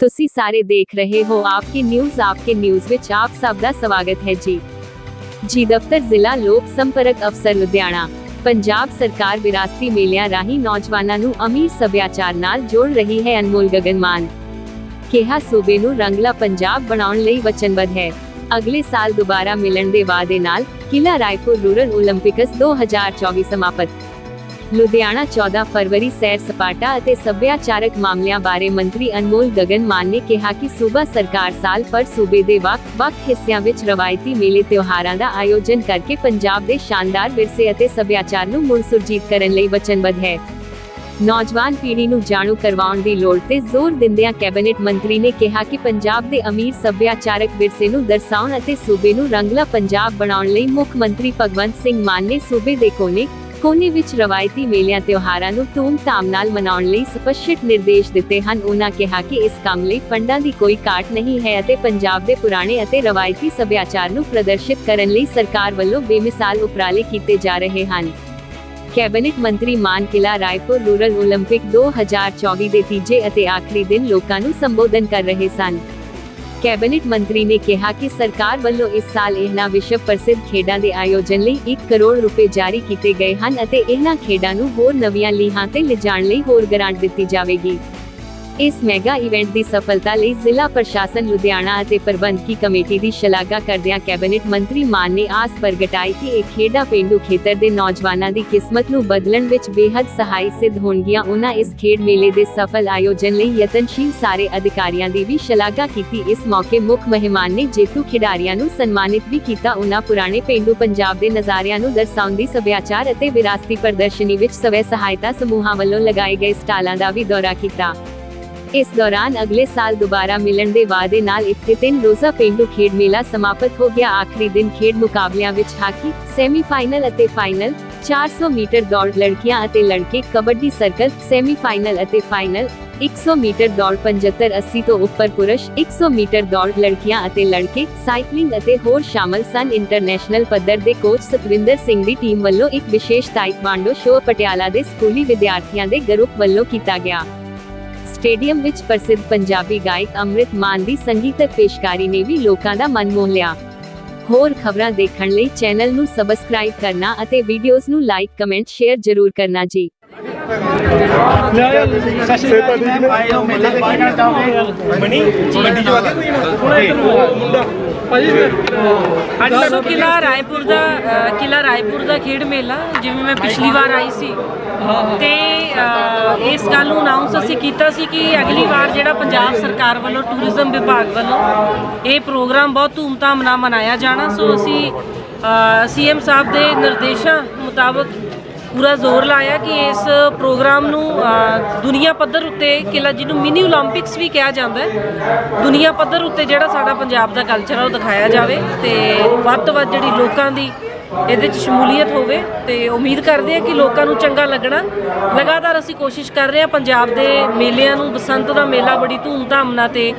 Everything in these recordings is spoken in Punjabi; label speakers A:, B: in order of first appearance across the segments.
A: ਤੁਸੀਂ ਸਾਰੇ ਦੇਖ ਰਹੇ ਹੋ ਆਪਕੀ ਨਿਊਜ਼ ਆਪਕੇ ਨਿਊਜ਼ ਵਿੱਚ ਆਪ ਸਭ ਦਾ ਸਵਾਗਤ ਹੈ ਜੀ ਜੀ ਦਫ਼ਤਰ ਜ਼ਿਲ੍ਹਾ ਲੋਕ ਸੰਪਰਕ ਅਫਸਰ ਲੁਧਿਆਣਾ ਪੰਜਾਬ ਸਰਕਾਰ ਵਿਰਾਸਤੀ ਮੇਲਿਆਂ ਰਾਹੀਂ ਨੌਜਵਾਨਾਂ ਨੂੰ ਅਮੀਰ ਸੱਭਿਆਚਾਰ ਨਾਲ ਜੋੜ ਰਹੀ ਹੈ ਅਨਮੋਲ ਗਗਨਮਾਨ ਕਿਹਾ, ਸੂਬੇ ਨੂੰ ਰੰਗਲਾ ਪੰਜਾਬ ਬਣਾਉਣ ਲਈ ਵਚਨਬੱਧ ਹੈ। ਅਗਲੇ ਸਾਲ ਦੁਬਾਰਾ ਮਿਲਣ ਦੇ ਵਾਅਦੇ ਨਾਲ ਕਿਲਾ ਰਾਏਪੁਰ ਰੂਰਲ 올림픽ਸ 2024 ਸਮਾਪਤ। ਲੁਧਿਆਣਾ 14 ਫਰਵਰੀ ਸੈਰ ਸਪਾਟਾ ਅਤੇ ਸੱਭਿਆਚਾਰਕ ਮਾਮਲਿਆਂ ਬਾਰੇ ਮੰਤਰੀ ਅਨਮੋਲ ਗगन ਮਾਨ ਨੇ ਕਿਹਾ ਕਿ ਸੂਬਾ ਸਰਕਾਰ ਸਾਲ ਪਰ ਸੂਬੇ ਦੇ ਵੱਖ-ਵੱਖ ਹਿੱਸਿਆਂ ਵਿੱਚ ਰਵਾਇਤੀ ਮੇਲੇ ਤਿਉਹਾਰਾਂ ਦਾ ਆਯੋਜਨ ਕਰਕੇ ਪੰਜਾਬ ਦੇ ਸ਼ਾਨਦਾਰ ਵਿਰਸੇ ਅਤੇ ਸੱਭਿਆਚਾਰ ਨੂੰ ਮੁੜ ਸੁਰਜੀਤ ਕਰਨ ਲਈ ਵਚਨਬੱਧ ਹੈ। ਨੌਜਵਾਨ ਪੀੜ੍ਹੀ ਨੂੰ ਜਾਣੂ ਕਰਵਾਉਣ ਦੀ ਲੋੜ ਤੇ ਜ਼ੋਰ ਦਿੰਦਿਆਂ ਕੈਬਨਿਟ ਮੰਤਰੀ ਨੇ ਕਿਹਾ ਕਿ ਪੰਜਾਬ ਦੇ ਅਮੀਰ ਸੱਭਿਆਚਾਰਕ ਵਿਰਸੇ ਨੂੰ ਦਰਸਾਉਣ ਅਤੇ ਸੂਬੇ ਨੂੰ ਰੰਗਲਾ ਪੰਜਾਬ ਬਣਾਉਣ ਲਈ ਮੁੱਖ ਮੰਤਰੀ ਭਗਵੰਤ ਸਿੰਘ ਮਾਨ ਨੇ ਸੂਬੇ ਦੇ ਕੋਨੇ ਕੋਨੇ ਵਿੱਚ ਰਵਾਇਤੀ ਮੇਲਿਆਂ, ਤਿਉਹਾਰਾਂ ਨੂੰ ਧੂਮ-ਧਾਮ ਨਾਲ ਮਨਾਉਣ ਲਈ ਸਪਸ਼ਟ ਨਿਰਦੇਸ਼ ਦਿੱਤੇ ਹਨ। ਉਹਨਾਂ ਕਿਹਾ ਕਿ ਇਸ ਕੰਮ ਲਈ ਫੰਡਾਂ ਦੀ ਕੋਈ ਘਾਟ ਨਹੀਂ ਹੈ ਅਤੇ ਪੰਜਾਬ ਦੇ ਪੁਰਾਣੇ ਅਤੇ ਰਵਾਇਤੀ ਸੱਭਿਆਚਾਰ ਨੂੰ ਪ੍ਰਦਰਸ਼ਿਤ ਕਰਨ ਲਈ ਸਰਕਾਰ ਵੱਲੋਂ ਬੇਮਿਸਾਲ ਉਪਰਾਲੇ ਕੀਤੇ ਜਾ ਰਹੇ ਹਨ। ਕੈਬਨਿਟ ਮੰਤਰੀ ਮਾਨ ਕਿਲਾ ਰਾਏਪੁਰ ਰੂਰਲ 올림픽 2024 ਦੇ ਤੀਜੇ ਅਤੇ ਆਖਰੀ ਦਿਨ ਲੋਕਾਂ ਨੂੰ ਸੰਬੋਧਨ ਕਰ ਰਹੇ ਸਨ ਕੈਬਨਿਟ ਮੰਤਰੀ ਨੇ ਕਿਹਾ ਕਿ ਸਰਕਾਰ ਵੱਲੋਂ ਇਸ ਸਾਲ ਇਹਨਾਂ ਵਿਸ਼ਵ ਪ੍ਰਸਿੱਧ ਖੇਡਾਂ ਦੇ ਆਯੋਜਨ ਲਈ 1 ਕਰੋੜ ਰੁਪਏ ਜਾਰੀ ਕੀਤੇ ਗਏ ਹਨ ਅਤੇ ਇਹਨਾਂ ਖੇਡਾਂ ਨੂੰ ਹੋਰ ਨਵੀਆਂ ਲੀਹਾਂ ਤੇ ਲਿਜਾਣ ਲਈ ਹੋਰ ਗ੍ਰਾਂਟ ਦਿੱਤੀ ਜਾਵੇਗੀ ਇਸ ਮੈਗਾ ਇਵੈਂਟ ਦੀ ਸਫਲਤਾ ਲਈ ਜ਼ਿਲ੍ਹਾ ਪ੍ਰਸ਼ਾਸਨ ਲੁਧਿਆਣਾ ਅਤੇ ਪ੍ਰਬੰਧਕੀ ਕਮੇਟੀ ਦੀ ਸ਼ਲਾਘਾ ਕਰਦਿਆਂ ਕੈਬਨਿਟ ਮੰਤਰੀ ਮਾਨ ਨੇ ਆਸ ਪ੍ਰਗਟਾਈ ਕਿ ਇਹ ਖੇਡਾਂ ਪੇਂਡੂ ਖੇਤਰ ਦੇ ਨੌਜਵਾਨਾਂ ਦੀ ਕਿਸਮਤ ਨੂੰ ਬਦਲਣ ਵਿੱਚ ਬੇहद ਸਹਾਈ ਸਿੱਧ ਹੋਣਗੀਆਂ। ਉਹਨਾਂ ਇਸ ਖੇਡ ਮੇਲੇ ਦੇ ਸਫਲ ਆਯੋਜਨ ਲਈ ਯਤਨਸ਼ੀਲ ਸਾਰੇ ਅਧਿਕਾਰੀਆਂ ਦੀ ਵੀ ਸ਼ਲਾਘਾ ਕੀਤੀ। ਇਸ ਮੌਕੇ ਮੁੱਖ ਮਹਿਮਾਨ ਨੇ ਜੇਤੂ ਖਿਡਾਰੀਆਂ ਨੂੰ ਸਨਮਾਨਿਤ ਵੀ ਕੀਤਾ। ਉਹਨਾਂ ਪੁਰਾਣੇ ਪੇਂਡੂ ਪੰਜਾਬ ਦੇ ਨਜ਼ਾਰਿਆਂ ਨੂੰ ਦਰਸਾਉਂਦੀ ਸੱਭਿਆਚਾਰ ਅਤੇ ਵਿਰਾਸਤੀ ਪ੍ਰਦਰਸ਼ਨੀ ਵਿੱਚ ਸਵੈ ਸਹਾਇਤਾ ਸਮੂਹਾਂ ਵੱਲੋਂ ਲਗਾਏ ਗਏ ਸਟਾਲਾਂ ਦਾ ਵੀ ਦੌਰਾ ਕੀਤਾ। ਇਸ ਦੌਰਾਨ ਅਗਲੇ ਸਾਲ ਦੁਬਾਰਾ ਮਿਲਣ ਦੇ ਵਾਅਦੇ ਨਾਲ ਇੱਥੇ ਤਿੰਨ ਰੋਜ਼ਾ ਪੇਂਡੂ ਖੇਡ ਮੇਲਾ ਸਮਾਪਤ ਹੋ ਗਿਆ। ਆਖਰੀ ਦਿਨ ਖੇਡ ਮੁਕਾਬਲਿਆਂ ਵਿੱਚ ਹਾਕੀ, ਸੈਮੀਫਾਈਨਲ ਅਤੇ ਫਾਈਨਲ 400 ਮੀਟਰ ਦੌੜ ਲੜਕੀਆਂ ਅਤੇ ਲੜਕੇ, ਕਬੱਡੀ ਸਰਕਲ, ਸੈਮੀਫਾਈਨਲ ਅਤੇ ਫਾਈਨਲ 100 ਮੀਟਰ ਦੌੜ 75 80 ਤੋਂ ਉੱਪਰ ਪੁਰਸ਼ 100 ਮੀਟਰ ਦੌੜ ਲੜਕੀਆਂ ਅਤੇ ਲੜਕੇ, ਸਾਈਕਲਿੰਗ ਅਤੇ ਹੋਰ ਸ਼ਾਮਲ ਸਨ। ਇੰਟਰਨੈਸ਼ਨਲ ਪੱਧਰ ਦੇ ਕੋਚ ਸਤਵਿੰਦਰ ਸਿੰਘ ਦੀ ਟੀਮ ਵੱਲੋਂ ਇੱਕ ਵਿਸ਼ੇਸ਼ ਤਾਈਕਵਾਂਡੋ ਸ਼ੋਅ ਪਟਿਆਲਾ ਦੇ ਸਕੂਲੀ ਵਿਦਿਆਰਥੀਆਂ ਦੇ ਗਰੁੱਪ ਵੱਲੋਂ ਕੀਤਾ ਗਿਆ। ਸਟੇਡੀਅਮ ਵਿੱਚ ਪ੍ਰਸਿੱਧ ਪੰਜਾਬੀ ਗਾਇਕ ਅੰਮ੍ਰਿਤ ਮਾਨ ਦੀ ਸੰਗੀਤਕ ਪੇਸ਼ਕਾਰੀ ਨੇ ਵੀ ਲੋਕਾਂ ਦਾ ਮਨ ਮੋਹ ਲਿਆ। ਹੋਰ ਖਬਰਾਂ ਦੇਖਣ ਲਈ ਚੈਨਲ ਨੂੰ ਸਬਸਕ੍ਰਾਈਬ ਕਰਨਾ ਅਤੇ ਵੀਡੀਓਜ਼ ਨੂੰ ਲਾਈਕ, ਕਮੈਂਟ, ਸ਼ੇਅਰ ਜ਼ਰੂਰ ਕਰਨਾ ਜੀ।
B: ਅੱਜ ਕਿਲਾ ਰਾਏਪੁਰ ਦਾ ਕਿਲਾ ਰਾਏਪੁਰ ਦਾ ਖੇਡ ਮੇਲਾ, ਜਿਵੇਂ ਮੈਂ ਪਿਛਲੀ ਵਾਰ ਆਈ ਸੀ। ਤੇ ਇਸ ਗੱਲ ਨੂੰ ਅਨਾਉਂਸ ਅਸੀਂ ਕੀਤਾ ਸੀ ਕਿ ਅਗਲੀ ਵਾਰ ਜਿਹੜਾ ਪੰਜਾਬ ਸਰਕਾਰ ਵੱਲੋਂ ਟੂਰਿਜ਼ਮ ਵਿਭਾਗ ਵੱਲੋਂ ਇਹ ਪ੍ਰੋਗਰਾਮ ਬਹੁਤ ਧੂਮਧਾਮ ਨਾਲ ਮਨਾਇਆ ਜਾਣਾ, ਸੋ ਅਸੀਂ ਸੀਐਮ ਸਾਹਿਬ ਦੇ ਨਿਰਦੇਸ਼ਾਂ ਮੁਤਾਬਕ ਪੂਰਾ ਜ਼ੋਰ ਲਾਇਆ ਕਿ ਇਸ ਪ੍ਰੋਗਰਾਮ ਨੂੰ ਦੁਨੀਆ ਪੱਧਰ ਉੱਤੇ ਕਿਲਾ ਜਿਹਨੂੰ ਮਿਨੀ 올림픽ਸ ਵੀ ਕਿਹਾ ਜਾਂਦਾ ਹੈ, ਦੁਨੀਆ ਪੱਧਰ ਉੱਤੇ ਜਿਹੜਾ ਸਾਡਾ ਪੰਜਾਬ ਦਾ ਕਲਚਰ ਆ ਉਹ ਦਿਖਾਇਆ ਜਾਵੇ ਤੇ ਵੱਧ ਤੋਂ ਵੱਧ ਜਿਹੜੀ ਲੋਕਾਂ ਦੀ ਇਹਦੇ ਵਿੱਚ ਸ਼ਮੂਲੀਅਤ ਹੋਵੇ ਤੇ ਉਮੀਦ ਕਰਦੇ ਹਾਂ ਕਿ ਲੋਕਾਂ ਨੂੰ ਚੰਗਾ ਲੱਗਣਾ। ਲਗਾਤਾਰ ਅਸੀਂ ਕੋਸ਼ਿਸ਼ ਕਰ ਰਹੇ ਹਾਂ ਪੰਜਾਬ ਦੇ ਮੇਲਿਆਂ ਨੂੰ ਬਸੰਤ ਦਾ ਮੇਲਾ ਬੜੀ ਧੂਮਧਾਮ ਨਾਲ ਤੇ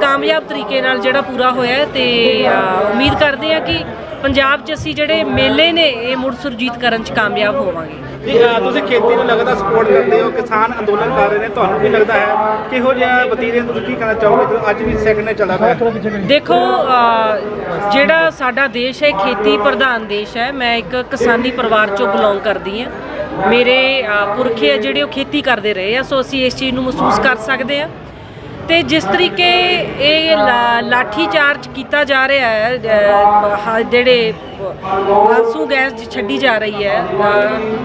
B: ਕਾਮਯਾਬ ਤਰੀਕੇ ਨਾਲ ਜਿਹੜਾ ਪੂਰਾ ਹੋਇਆ ਤੇ ਉਮੀਦ ਕਰਦੇ ਹਾਂ ਕਿ ਪੰਜਾਬ 'ਚ ਅਸੀਂ ਜਿਹੜੇ ਮੇਲੇ ਨੇ ਇਹ ਮੁੜ ਸੁਰਜੀਤ ਕਰਨ 'ਚ ਕਾਮਯਾਬ ਹੋਵਾਂਗੇ।
C: ਤੁਸੀਂ ਖੇਤੀ ਨੂੰ ਲੱਗਦਾ ਸਪੋਰਟ ਕਰਦੇ ਹੋ ਕਿਸਾਨ ਅੰਦੋਲਨ ਕਰ ਰਹੇ ਨੇ ਤੁਹਾਨੂੰ ਵੀ ਲੱਗਦਾ ਹੈ? ਕਿਹੋ ਜਿਹਾ ਵਤੀਰੇ ਤੁਸੀਂ ਕੀ ਕਹਿਣਾ ਚਾਹੋਗੇ ਅੱਜ ਵੀ ਸੈਕਿੰਡ ਨੇ ਚੱਲਾ ਪਿਆ?
B: ਦੇਖੋ ਜਿਹੜਾ ਸਾਡਾ ਦੇਸ਼ ਹੈ ਖੇਤੀ ਪ੍ਰਧਾਨ ਦੇਸ਼ ਹੈ, ਮੈਂ ਇੱਕ ਕਿਸਾਨੀ ਪਰਿਵਾਰ ਚੋਂ ਬਿਲੋਂਗ ਕਰਦੀ ਹਾਂ। ਮੇਰੇ ਪੁਰਖੇ ਆ ਜਿਹੜੇ ਉਹ ਖੇਤੀ ਕਰਦੇ ਰਹੇ ਆ, ਸੋ ਅਸੀਂ ਇਸ ਚੀਜ਼ ਨੂੰ ਮਹਿਸੂਸ ਕਰ ਸਕਦੇ ਹਾਂ। ਤੇ ਜਿਸ ਤਰੀਕੇ ਇਹ ਲਾ- ਲਾਠੀ ਚਾਰਜ ਕੀਤਾ ਜਾ ਰਿਹਾ ਹੈ ਜਿਹੜੇ ਆਂਸੂ ਗੈਸ ਛੱਡੀ ਜਾ ਰਹੀ ਹੈ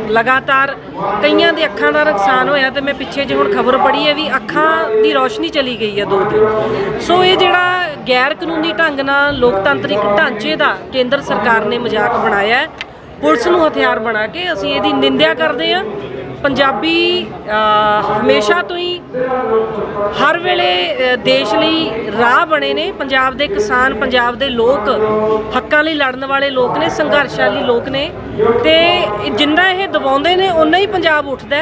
B: ਲਗਾਤਾਰ ਕਈਆਂ ਦੇ ਅੱਖਾਂ ਦਾ ਨੁਕਸਾਨ ਹੋਇਆ ਤੇ ਮੈਂ ਪਿੱਛੇ ਜੇ ਹੁਣ ਖਬਰ ਪੜ੍ਹੀ ਹੈ ਵੀ ਅੱਖਾਂ ਦੀ ਰੋਸ਼ਨੀ ਚਲੀ ਗਈ ਹੈ ਦੋ ਦਿਨ। ਸੋ ਇਹ ਜਿਹੜਾ ਗੈਰ ਕਾਨੂੰਨੀ ਢੰਗ ਨਾਲ ਲੋਕਤੰਤਰਿਕ ਢਾਂਚੇ ਦਾ ਕੇਂਦਰ ਸਰਕਾਰ ਨੇ ਮਜ਼ਾਕ ਬਣਾਇਆ ਹੈ, ਪੁਲਿਸ ਨੂੰ ਹਥਿਆਰ ਬਣਾ ਕੇ ਅਸੀਂ ਇਹਦੀ ਨਿੰਦਿਆ ਕਰਦੇ ਹਾਂ। ਪੰਜਾਬੀ ਹਮੇਸ਼ਾ ਤੋਂ ਹੀ ਹਰ ਵੇਲੇ ਦੇਸ਼ ਲਈ ਰਾਹ ਬਣੇ ਨੇ। ਪੰਜਾਬ ਦੇ ਕਿਸਾਨ ਪੰਜਾਬ ਦੇ ਲੋਕ ਹੱਕਾਂ ਲਈ ਲੜਨ ਵਾਲੇ ਲੋਕ ਨੇ ਸੰਘਰਸ਼ਾਲੀ ਲੋਕ ਨੇ। ਤੇ ਜਿੰਨਾ ਇਹ ਦਬਾਉਂਦੇ ਨੇ ਉਨਾ ਹੀ ਪੰਜਾਬ ਉੱਠਦਾ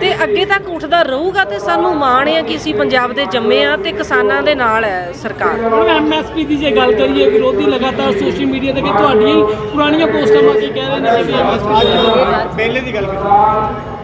B: ਤੇ ਅੱਗੇ ਤੱਕ ਉੱਠਦਾ ਰਹੂਗਾ ਤੇ ਸਾਨੂੰ ਮਾਣ ਹੈ ਕਿ ਅਸੀਂ ਪੰਜਾਬ ਦੇ ਜੰਮੇ ਆ ਤੇ ਕਿਸਾਨਾਂ ਦੇ ਨਾਲ ਹੈ ਸਰਕਾਰ।
D: ਹੁਣ ਐਮਐਸਪੀ ਦੀ ਜੇ ਗੱਲ ਕਰੀਏ ਵਿਰੋਧੀ ਲਗਾਤਾਰ ਸੋਸ਼ਲ ਮੀਡੀਆ ਤੇ ਕਿ ਤੁਹਾਡੀਆਂ ਹੀ ਪੁਰਾਣੀਆਂ ਪੋਸਟਾਂ ਮਾ ਕੇ ਕਹਿ ਰਹੇ ਨੇ ਕਿ ਐਮਐਸਪੀ
C: ਪਹਿਲੇ ਦੀ ਗੱਲ ਕਰੀਏ।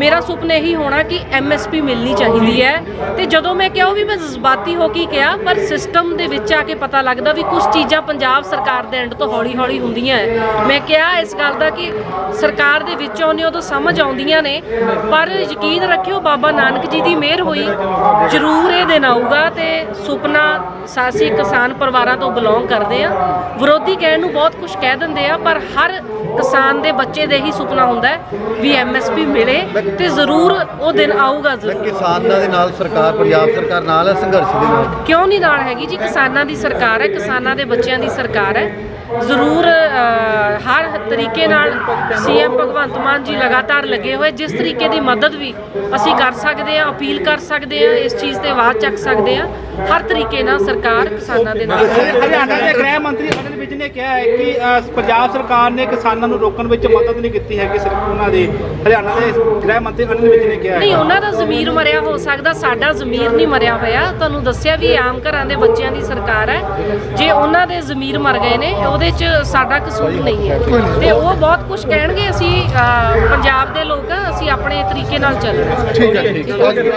B: ਮੇਰਾ ਸੁਪਨਾ ਇਹੀ ਹੋਣਾ ਕਿ ਐਮਐਸਪੀ ਮਿਲਣੀ ਚਾਹੀਦੀ ਹੈ। ਤੇ ਜਦੋਂ ਮੈਂ ਕਿਹਾ, ਉਹ ਵੀ ਮੈਂ ਜਜ਼ਬਾਤੀ ਹੋ ਕੇ ਕਿਹਾ, ਪਰ ਸਿਸਟਮ ਦੇ ਵਿੱਚ ਆ ਕੇ ਪਤਾ ਲੱਗਦਾ ਵੀ ਕੁਝ ਚੀਜ਼ਾਂ ਪੰਜਾਬ ਸਰਕਾਰ ਦੇ ਐਂਡ ਤੋਂ ਹੌਲੀ-ਹੌਲੀ ਹੁੰਦੀਆਂ ਹੈ। ਮੈਂ ਕਿਹਾ ਇਸ ਗੱਲ ਦਾ ਕਿ ਸਰਕਾਰ ਦੇ ਵਿੱਚ ਆਉਂਦੇ ਉਦੋਂ ਸਮਝ ਆਉਂਦੀਆਂ ਨੇ, ਪਰ ਯਕੀਨ ਰੱਖਿਓ ਬਾਬਾ ਨਾਨਕ ਜੀ ਦੀ ਮਿਹਰ ਹੋਈ। ਜ਼ਰੂਰ ਇਹ ਦਿਨ ਆਊਗਾ ਤੇ ਸੁਪਨਾ ਸਾਸੀ ਕਿਸਾਨ ਪਰਿਵਾਰਾਂ ਤੋਂ ਬਿਲੋਂਗ ਕਰਦੇ ਆ। ਵਿਰੋਧੀ ਕਹਿਣ ਨੂੰ ਬਹੁਤ ਕੁਝ ਕਹਿ ਦਿੰਦੇ ਆ, ਪਰ ਹਰ ਕਿਸਾਨ ਦੇ ਬੱਚੇ ਦੇ ਹੀ ਸੁਪਨਾ ਹੁੰਦਾ ਹੈ ਵੀ ਐਮਐਸਪੀ ਮਿਲੇ। ਤੇ ਜ਼ਰੂਰ ਉਹ ਦਿਨ ਆਊਗਾ ਜ਼ਰੂਰ।
E: ਕਿਸਾਨਾਂ ਦੇ ਨਾਲ ਸਰਕਾਰ ਪੰਜਾਬ ਸਰਕਾਰ ਨਾਲ ਹੈ ਸੰਘਰਸ਼ ਦੇ ਨਾਲ?
B: ਕਿਉਂ ਨਹੀਂ ਨਾਲ ਹੈਗੀ ਜੀ? ਕਿਸਾਨਾਂ ਦੀ ਸਰਕਾਰ ਹੈ ਕਿਸਾਨਾਂ ਦੇ ਬੱਚਿਆਂ ਦੀ ਸਰਕਾਰ ਹੈ। ਜ਼ਰੂਰ ਤਰੀਕੇ ਨਾਲ ਸੀਐਮ ਭਗਵੰਤ ਮਾਨ ਜੀ ਲਗਾਤਾਰ ਲੱਗੇ ਹੋਏ ਜਿਸ ਤਰੀਕੇ ਦੀ ਮਦਦ ਵੀ ਅਸੀਂ ਕਰ ਸਕਦੇ ਹਾਂ ਅਪੀਲ ਕਰ ਸਕਦੇ ਹਾਂ ਇਸ ਚੀਜ਼ ਤੇ ਆਵਾਜ਼ ਚੱਕ ਸਕਦੇ ਹਾਂ ਹਰ ਤਰੀਕੇ ਨਾਲ ਸਰਕਾਰ ਕਿਸਾਨਾਂ ਦੇ ਨਾਲ ਹੈ।
C: ਹਰਿਆਣਾ ਦੇ ਗ੍ਰਹਿ ਮੰਤਰੀ ਅਨਿਲ ਵਿਜ ਨੇ ਕਿਹਾ ਹੈ ਕਿ ਪੰਜਾਬ ਸਰਕਾਰ ਨੇ ਕਿਸਾਨਾਂ ਨੂੰ ਰੋਕਣ ਵਿੱਚ ਮਦਦ ਨਹੀਂ ਕੀਤੀ ਹੈਗੀ ਸਰ ਉਹਨਾਂ ਦੇ ਹਰਿਆਣਾ ਦੇ ਗ੍ਰਹਿ ਮੰਤਰੀ ਅਨਿਲ ਵਿਜ ਨੇ ਕਿਹਾ
B: ਨਹੀਂ
C: ਹੈ
B: ਉਹਨਾਂ ਦਾ ਜ਼ਮੀਰ ਮਰਿਆ ਹੋ ਸਕਦਾ ਸਾਡਾ ਜ਼ਮੀਰ ਨਹੀਂ ਮਰਿਆ ਹੋਇਆ ਤੁਹਾਨੂੰ ਦੱਸਿਆ ਵੀ ਆਮ ਘਰਾਂ ਦੇ ਬੱਚਿਆਂ ਦੀ ਸਰਕਾਰ ਹੈ ਜੇ ਉਹਨਾਂ ਦੇ ਜ਼ਮੀਰ ਮਰ ਗਏ ਨੇ ਉਹਦੇ 'ਚ ਸਾਡਾ ਕਸੂਰ ਨਹੀਂ ਹੈ ਤੇ ਉਹ ਬਹੁਤ ਕੁਝ ਕਹਿਣਗੇ ਅਸੀਂ ਅਹ, ਪੰਜਾਬ ਦੇ ਲੋਕ ਆ, ਅਸੀਂ ਆਪਣੇ ਤਰੀਕੇ ਨਾਲ ਚੱਲ
E: ਠੀਕ ਹੈ ਠੀਕ ਹੈ।